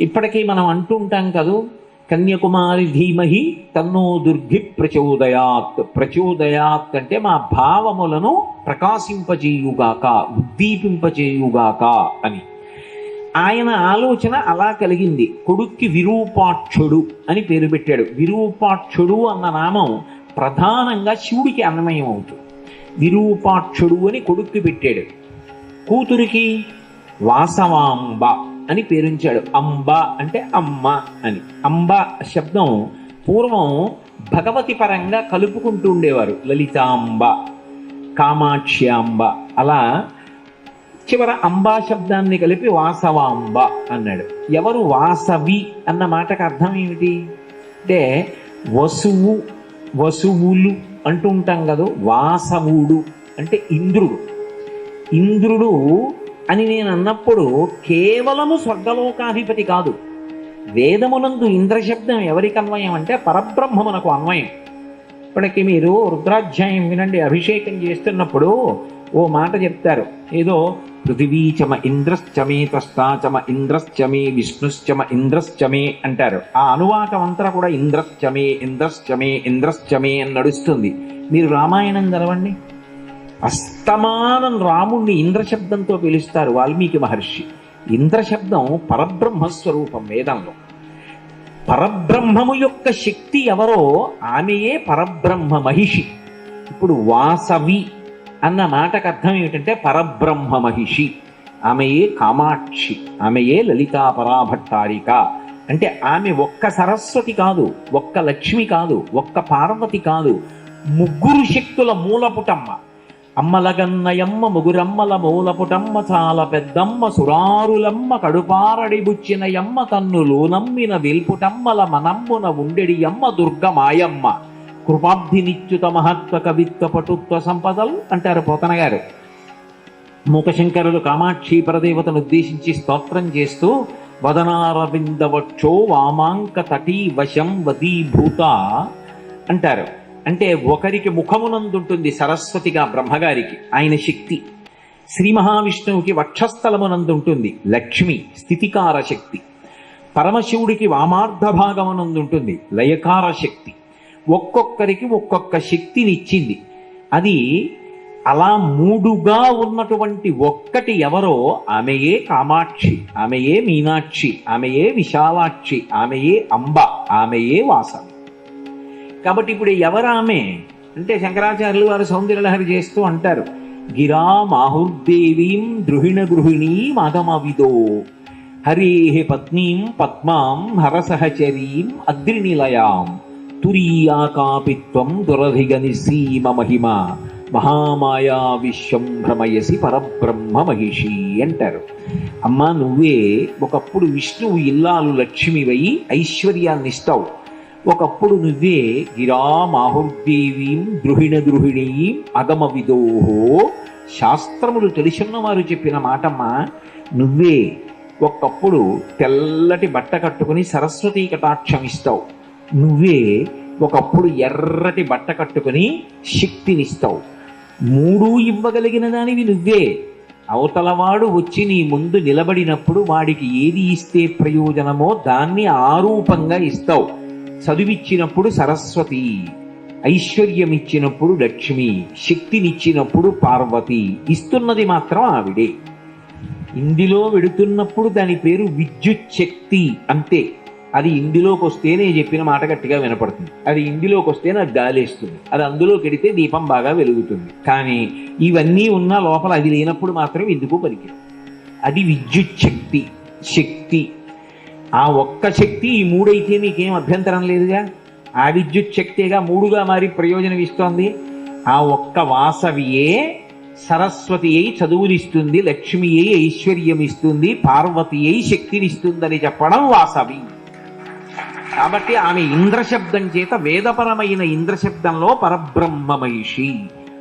ఇప్పటికీ మనం అంటూ ఉంటాం కదూ కన్యాకుమారి ధీమహి తన్నో దుర్గి ప్రచోదయాత్. ప్రచోదయాత్ అంటే మా భావములను ప్రకాశింపజేయుగాక ఉద్దీపింపజేయుగాక అని. ఆయన ఆలోచన అలా కలిగింది. కొడుక్కి విరూపాక్షుడు అని పేరు పెట్టాడు. విరూపాక్షుడు అన్న నామం ప్రధానంగా శివుడికి అన్నమయం అవుతుంది. విరూపాక్షుడు అని కొడుక్కి పెట్టాడు. కూతురికి వాసవాంబ అని పేరుంచాడు. అంబ అంటే అమ్మ అని. అంబ శబ్దం పూర్వం భగవతి పరంగా కలుపుకుంటూ ఉండేవారు. లలితాంబ కామాక్ష్యాంబ. అలా చివర అంబా శబ్దాన్ని కలిపి వాసవాంబ అన్నాడు. ఎవరు వాసవి అన్న మాటకు అర్థం ఏమిటి? అంటే వసువు వసువులు అంటూ ఉంటాం కదా వాసవుడు అంటే ఇంద్రుడు. ఇంద్రుడు అని నేను అన్నప్పుడు కేవలము స్వర్గలోకాధిపతి కాదు. వేదమునందు ఇంద్రశబ్దం ఎవరికి అన్వయం అంటే పరబ్రహ్మమునకు అన్వయం. ఇప్పటికి మీరు రుద్రాధ్యాయం వినండి అభిషేకం చేస్తున్నప్పుడు ఓ మాట చెప్తారు. ఏదో పృథివీచమ ఇంద్రశ్చమే తస్తాచమ ఇంద్రశ్చమే విష్ణుశ్చమ ఇంద్రశ్చమే అంటారు. ఆ అనువాకం అంతా కూడా ఇంద్రశ్చమే ఇంద్రశ్చమే ఇంద్రశ్చమే అని నడుస్తుంది. మీరు రామాయణం చదవండి. అస్తమానం రాముణ్ణి ఇంద్రశబ్దంతో పిలుస్తారు వాల్మీకి మహర్షి. ఇంద్రశబ్దం పరబ్రహ్మస్వరూపం వేదంలో. పరబ్రహ్మము యొక్క శక్తి ఎవరో ఆమెయే పరబ్రహ్మ మహిషి. ఇప్పుడు వాసవి అన్న మాటకు అర్థం ఏమిటంటే పరబ్రహ్మ మహిషి. ఆమెయే కామాక్షి ఆమెయే లలితా పరాభట్టారిక. అంటే ఆమె ఒక్క సరస్వతి కాదు ఒక్క లక్ష్మి కాదు ఒక్క పార్వతి కాదు ముగ్గురు శక్తుల మూలపుటమ్మ. అమ్మలగన్నయమ్మ ముగురమ్మల మూలపుటమ్మ చాలా పెద్దమ్మ సురారులమ్మ కడుపారడి బుచ్చినయమ్మ కన్నులు నమ్మిన విల్పుటమ్మల మనమ్మున దుర్గ దుర్గమాయమ్మ. కృపాబ్ధి నిత్యుత మహత్వ కవిత్వ పటుత్వ సంపదలు అంటారు పోతన గారు మూకశంకరులు కామాక్షి పరదేవతను ఉద్దేశించి స్తోత్రం చేస్తూ వదనారవిందవక్షో వామాంక తటీ వశం వదీభూత అంటారు. అంటే ఒకరికి ముఖమునందుంటుంది సరస్వతిగా బ్రహ్మగారికి ఆయన శక్తి. శ్రీ మహావిష్ణువుకి వక్షస్థలమునందుంటుంది లక్ష్మి స్థితికార శక్తి. పరమశివుడికి వామార్థ భాగమునందుంటుంది లయకార శక్తి. ఒక్కొక్కరికి ఒక్కొక్క శక్తినిచ్చింది. అది అలా మూడుగా ఉన్నటువంటి ఒక్కటి ఎవరో ఆమెయే కామాక్షి ఆమెయే మీనాక్షి ఆమెయే విశాలాక్షి ఆమెయే అంబ ఆమెయే వాసవి. కాబట్టి ఇప్పుడు ఎవరామే? అంటే శంకరాచార్యులు వారు సౌందర్యలహరి చేస్తూ అంటారు. గిరా మాహుర్దేవీం ద్రుహిణ గృహిణీ మాధమవిదో హరేహ పత్నీం పద్మాం హరసహచరీం అగ్నినిలయాం. తురీయాకాపిత్వం దురధిగని సీమ మహిమ. మహామాయా విశ్వం భ్రమయసి పరబ్రహ్మ మహిషి అంటారు. అమ్మా నువ్వే ఒకప్పుడు విష్ణువు ఇల్లాలు లక్ష్మివై ఐశ్వర్యాన్ని ఇస్తావు ఒకప్పుడు నువ్వే గిరామాహుర్దేవీం ద్రుహిణ ద్రుహిణీం అగమ విదోహో శాస్త్రములు తెలుసున్న వారు చెప్పిన మాటమ్మా నువ్వే ఒకప్పుడు తెల్లటి బట్ట కట్టుకుని సరస్వతీ కటాక్షం ఇస్తావు. నువ్వే ఒకప్పుడు ఎర్రటి బట్ట కట్టుకుని శక్తినిస్తావు. మూడు ఇవ్వగలిగిన దానివి నువ్వే. అవతలవాడు వచ్చి నీ ముందు నిలబడినప్పుడు వాడికి ఏది ఇస్తే ప్రయోజనమో దాన్ని ఆరూపంగా ఇస్తావు. చదువిచ్చినప్పుడు సరస్వతి ఐశ్వర్యం ఇచ్చినప్పుడు లక్ష్మి శక్తినిచ్చినప్పుడు పార్వతి ఇస్తున్నది మాత్రం ఆవిడే. ఇందులో వెడుతున్నప్పుడు దాని పేరు విద్యుత్ శక్తి అంతే. అది ఇందులోకి వస్తే నేను చెప్పిన మాట గట్టిగా వినపడుతుంది. అది ఇందులోకి వస్తే నాకు గాలేస్తుంది. అది అందులోకి వెడితే దీపం బాగా వెలుగుతుంది. కానీ ఇవన్నీ ఉన్న లోపల అది లేనప్పుడు మాత్రం ఎందుకు పలికి అది విద్యుత్ శక్తి. శక్తి. ఆ ఒక్క శక్తి ఈ మూడైతే నీకేం అభ్యంతరం లేదుగా? ఆ విద్యుత్ శక్తిగా మూడుగా మారి ప్రయోజనం ఇస్తోంది ఆ ఒక్క వాసవియే సరస్వతి అయి చదువునిస్తుంది లక్ష్మి అయి ఐశ్వర్యం ఇస్తుంది పార్వతి అయి శక్తినిస్తుందని చెప్పడం వాసవి. కాబట్టి ఆమె ఇంద్రశబ్దం చేత వేదపరమైన ఇంద్రశబ్దంలో పరబ్రహ్మ మహిషి